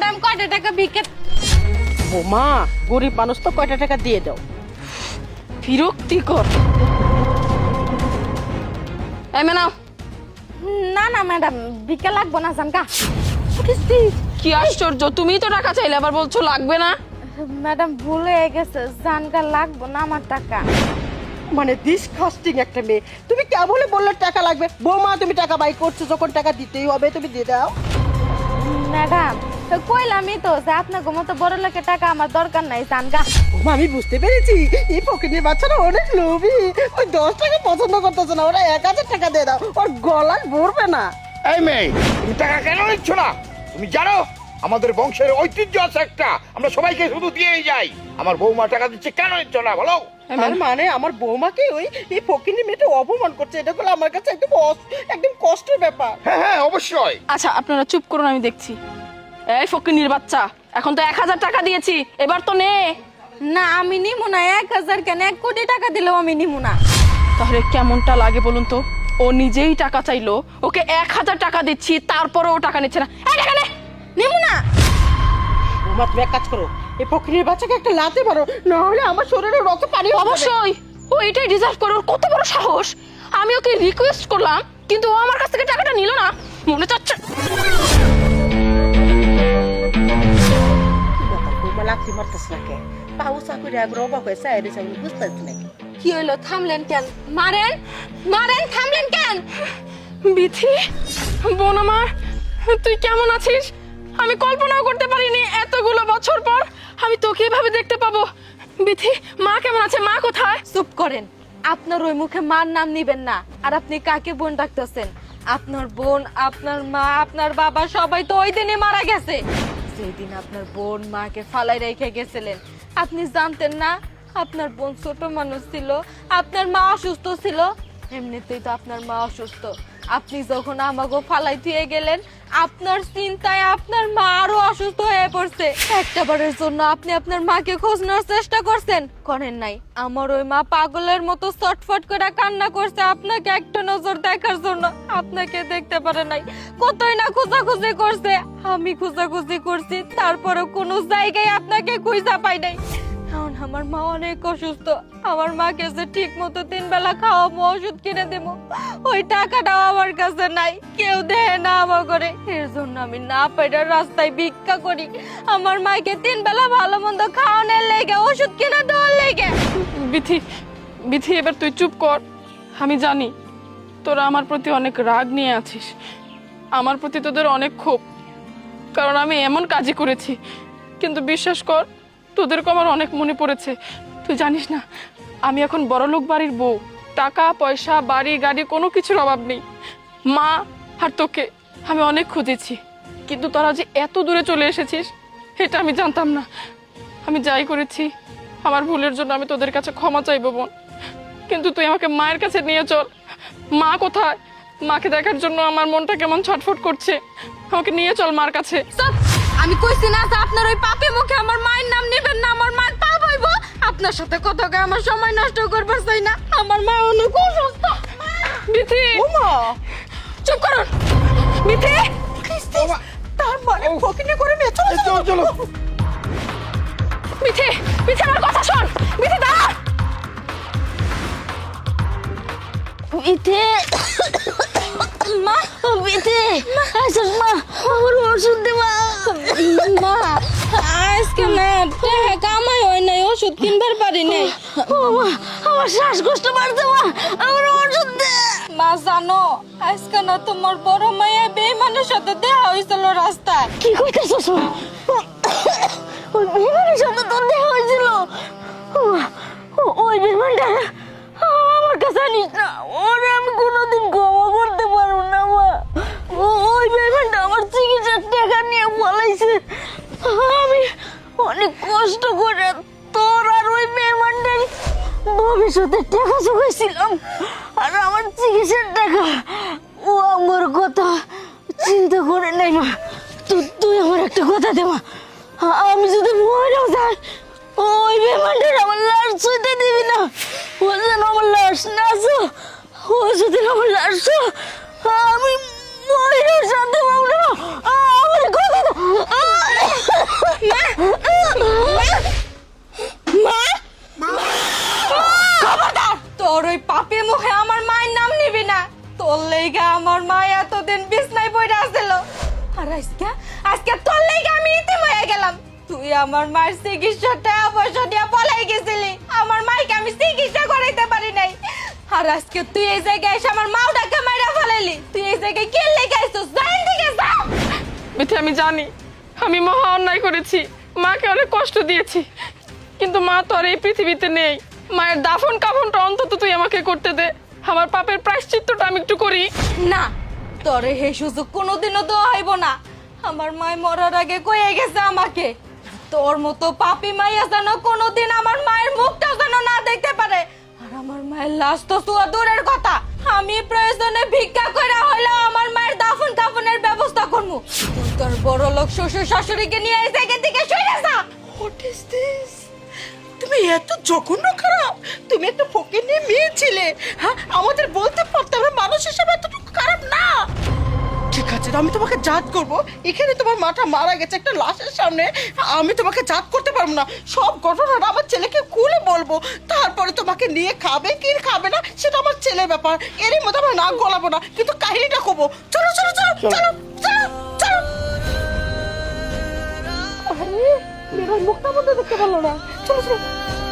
Madam কয়টা টাকা ভিক্ষা বোমা গরিব মানুষ তো কয়টা টাকা দিয়ে দাও? বিরক্তিকর। এই ম্যাডাম। না না ম্যাডাম ভিক্ষা লাগবো না জানকা কি আশ্চর্য তুমিই তো টাকা চাইলে আবার বলছো লাগবে না? ম্যাডাম ভুল হয়ে গেছে জানকা লাগবো না আমার টাকা। মানে ডিসকাস্টিং একটা মেয়ে। তুমি কেবলে বললে টাকা লাগবে? বৌমা তুমি টাকা বাই করছ যখন টাকা দিতেই হবে তুমি দিয়ে দাও। ম্যাডাম তো কইলামই তো যে আপনার মতো বড় লোকের টাকা আমার দরকার নাই আমি বুঝতে পেরেছি। এই পকেটের বাচ্চারা অনেক লোভী। ওই দশ টাকা পছন্দ করতেছে না ওরা এক হাজার টাকা দিয়ে দাও ওর গলায় ভরবে না। এই মেয়ে তুমি টাকা কেন নিচ্ছ না? তুমি জানো আমাদের বংশের ঐতিহ্য আছে একটা। আমরা সবাইকে শুধু দিয়েই যাই। আমার বৌমা টাকা দিচ্ছে কেন নিচ্ছ না বলো? তার মানে আমার বৌমাকে ওই এই ফকিনি মেয়েটা অপমান করছে এটা হলো আমার কাছে একদম অস- একদম কষ্টের ব্যাপার। হ্যাঁ হ্যাঁ অবশ্যই। আচ্ছা আপনারা চুপ করুন আমি দেখছি। এই ফকিনির বাচ্চা এখন তো এক হাজার টাকা দিয়েছি এবার তো নে। না আমি নিমু না এক হাজার কেন? এক কোটি টাকা দিলেও আমি নিমু না। তাহলে কেমনটা লাগে বলুন তো? ও নিজেই টাকা চাইলো ওকে এক হাজার টাকা দিচ্ছি তারপরে ও টাকা নিচ্ছে না। এই টাকা নে নিমু না। বৌমা তুমি এক কাজ করো এই ফকিনির বাচ্চাকে একটা লাতে পারো না হলে আমার শরীরে রক্ত পানি অবশ্যই। ও এটাই ডিজার্ভ করে ওর কত বড় সাহস। আমি ওকে রিকোয়েস্ট করলাম কিন্তু ও আমার কাছ থেকে টাকাটা নিল না। মনে চাচ্ছে লাথি মারতেছে নাকি পাউসা করে একবার অবাক হয়ে চাই রেছে আমি বুঝতেছি নাকি কি হইল থামলেন কেন? মারেন? মারেন থামলেন কেন? বিথি বোন আমার তুই কেমন আছিস? আমি কল্পনাও করতে পারিনি এতগুলো বছর পর আমি তোকে এভাবে দেখতে পাবো। বিথি মা কেমন আছে? মা কোথায়? চুপ করেন। আপনার ওই মুখে মার নাম নিবেন না। আর আপনি কাকে বোন ডাকতেছেন? আপনার বোন আপনার মা আপনার বাবা সবাই তো ওই দিনই মারা গেছে। যেদিন আপনার বোন মাকে ফালাই রেখে গেছিলেন, আপনি জানতেন না আপনার বোন ছোট মানুষ ছিল, আপনার মা অসুস্থ ছিল, এমনিতেই তো আপনার মা অসুস্থ। আপনি যখন আমাকে ফালাই দিয়ে গেলেন, আপনার চিন্তায় আপনার মা আরও অসুস্থ হয়ে পড়ছে। একটা বারের জন্য আপনি আপনার মাকে খোঁজ নেওয়ার চেষ্টা করছেন। করেন নাই। আমার ওই মা পাগলের মতো চটফট করে কান্না করছে আপনাকে একটা নজর দেখার জন্য। আপনাকে দেখতে পারে নাই। কতই না খোঁজাখুঁজি করছে। আমি খোঁজাখুঁজি করছি তারপরে কোনো জায়গায় আপনাকে খুঁজা পাই নাই। আমার মা অনেক অসুস্থ। আমার মাকে যে ঠিক মতো তিন বেলা খাওয়াবো, ওষুধ কিনে দেবো, ওই টাকাটাও আমার কাছে নাই। কেউ দেয় না আমার করে এর জন্য আমি না পেটার রাস্তায় ভিক্ষা করি। আমার মাকে তিন বেলা ভালো মন্দ খাওয়ানোর লেগে, ওষুধ কিনে দেওয়ার লেগে। বিথি বিথি, এবার তুই চুপ কর। আমি জানি তোরা আমার প্রতি অনেক রাগ নিয়ে আছিস। আমার প্রতি তোদের অনেক ক্ষোভ। কারণ আমি এমন কাজই করেছি। কিন্তু বিশ্বাস কর তোদেরকে আমার অনেক মনে পড়েছে। তুই জানিস না, আমি এখন বড়লোক বাড়ির বউ। টাকা, পয়সা, বাড়ি, গাড়ি, কোনো কিছুর অভাব নেই। মা আর তোকে আমি অনেক খুঁজেছি, কিন্তু তোরা যে এত দূরে চলে এসেছিস, এটা আমি জানতাম না। আমি যাই করেছি, আমার ভুলের জন্য আমি তোদের কাছে ক্ষমা চাইব, বোন। কিন্তু তুই আমাকে মায়ের কাছে নিয়ে চল। মা কোথায়? মাকে দেখার জন্য আমার মনটা কেমন ছটফট করছে। আমাকে নিয়ে চল মার কাছে। আমি কইছি না যে আপনার ওই পাপে মুখে আমার মায়ের নাম নেবেন না আমার মায়ের পাপ হইব আপনার সাথে কথা কয়ে আমার সময় নষ্ট করবার চাই না। আমার মা অনেক অসুস্থ। বিথি! বৌমা চুপ করুন। বিথি! তার মানে ফকিনি করে মেয়ে চলো চলো চলো। বিথি! বিথি আমার কথা শোন। বিথি দাঁড়া। বিথে! মা বিথে আসল মা। আমার ওষুধ দে মা। মা আজকে না টাকা কামাই হয় নাই ওষুধ কিনবার পারি নাই। আমার শ্বাসকষ্ট বাড়ছে মা। আমার ওষুধ দে। মা জানো আজকে না তোমার বড় মাইয়া বেইমানের সাথে দেখা হয়েছিল রাস্তায়। কি কইতেছস মা? ওই বেইমানের সাথে তোর দেখা হয়েছিল? ওই বেইমানটা আমার কাছে আনিস না। ওরে আমি কোনোদিন ক্ষমা ভবিষ্যতে টাকা জোগাইছিলাম আর আমার চিকিৎসার টাকা ও আমার কথা চিন্তা করে নাই মা তুই তুই আমার একটা কথা দে আমি যদি মরেও যাই ওই বেমানটার আমার লাশ ছুঁতে দিবি না ও যেন আমার লাশ না ও যদি আমার লাশ আমি মরেও শান্তি পাবো না আমার কথা তোর ওই পাপে মুখে আমার মায়ের নাম নিবি না। তোর লেগা আমার মা এতদিন বিছনায় পড়ে আসছিল। আর আজকে আজকে তোর লেগা আমি ইতিময়ে গেলাম। তুই আমার মায়ের চিকিৎসাটা পয়সা দিয়ে পলাই গেছিলি। আমার মাইকে আমি চিকিৎসা করাইতে পারি নাই। আর আজকে তুই এই জায়গায় এসে আমার মাওটাকে মাইরা ফেলাইলি। তুই এই জায়গায় কে লেগাইছিস জান থেকে যা। মিঠে, আমি জানি, আমি মহা অন্যায় করেছি। মাকে অনেক কষ্ট দিয়েছি। কিন্তু মা তো আর এই পৃথিবীতে নেই। মায়ের দাফন কাফনটা অন্তত তুই আমাকে করতে দে। আমার পাপের প্রায়শ্চিত্তটা আমি একটু করি। না, তোরে হে সুযোগ কোনোদিনও তো হইব না। আমার মায় মরার আগে কয়ে গেছে আমাকে। তোর মতো পাপি মাইয়া যেন কোনোদিন আমার মায়ের মুখটা যেন না দেখতে পারে। আর আমার মায়ের লাশ তো শুয়া দূরের কথা। আমি প্রয়োজনে ভিক্ষা করে হলেও আমার মায়ের দাফন কাফনের ব্যবস্থা করব তোর বড় লোক শ্বশুর শাশুড়িকে নিয়ে এই জায়গা থেকে সরে যা। হোয়াট তুমি এত জঘন্য খারাপ। তুমি একটা ফকির নিয়ে মেয়ে ছিলে হ্যাঁ? আমাদের বলতে পারতে আমরা মানুষ হিসেবে এতটুকু খারাপ না। ঠিক আছে আমি তোমাকে জাজ করব। এখানে তোমার মাটা মারা গেছে একটা লাশের সামনে। আমি তোমাকে জাজ করতে পারব না। সব ঘটনাটা আমার ছেলেকে খুলে বলব। তারপরে তোমাকে নিয়ে খাবে কি খাবে না সেটা আমার ছেলের ব্যাপার। এরই মধ্যে আমরা নাক গলাবো না কিন্তু কাহিনীটা কবো চলো চলো চলো চলো। চলো চলো আরে মেয়েটার মুখটা বন্ধ দেখতে পারল না। চলো চলো